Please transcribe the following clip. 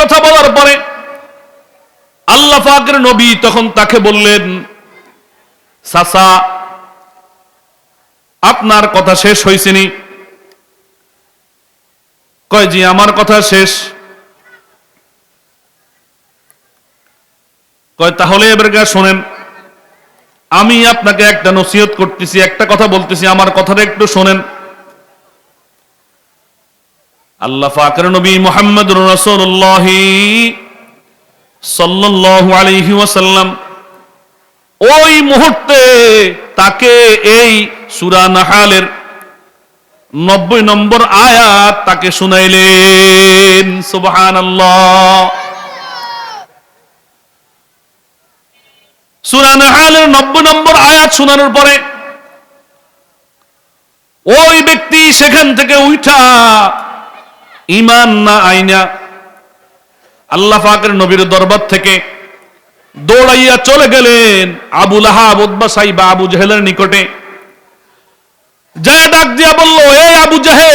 কথা বলার পরে আল্লাহ পাকের নবী তখন তাকে বললেন, সাসা, আপনার কথা শেষ হয়েছেনি কয় জি, আমার কথা শেষ। কয়, তাহলে এবার গা শোনেন, আমি আপনাকে একটা নসিহত করতেছি, একটা কথা বলতেছি, আমার কথাটা একটু শোনেন। আল্লাহ ফাকর নবী মোহাম্মদ রসুল্লাহ সাল্লাল্লাহু আলাইহি ওয়াসাল্লাম ওই মুহূর্তে তাকে এই সূরা নাহালের নব্বই নম্বর আয়াত তাকে শুনাইলেন, সুবহানাল্লাহ। সূরা নাহালের নব্বই নম্বর আয়াত শোনানোর পরে ওই ব্যক্তি সেখান থেকে উঠা ইমান না আইনা, আল্লাহ পাকের নবীর দরবার থেকে দৌড়াইয়া চলে গেলেন আবুল আহাব উদ্বাসাই বা আবু জাহেলের নিকটে। জয়া ডাক দিয়া বলল এই আবু জাহেল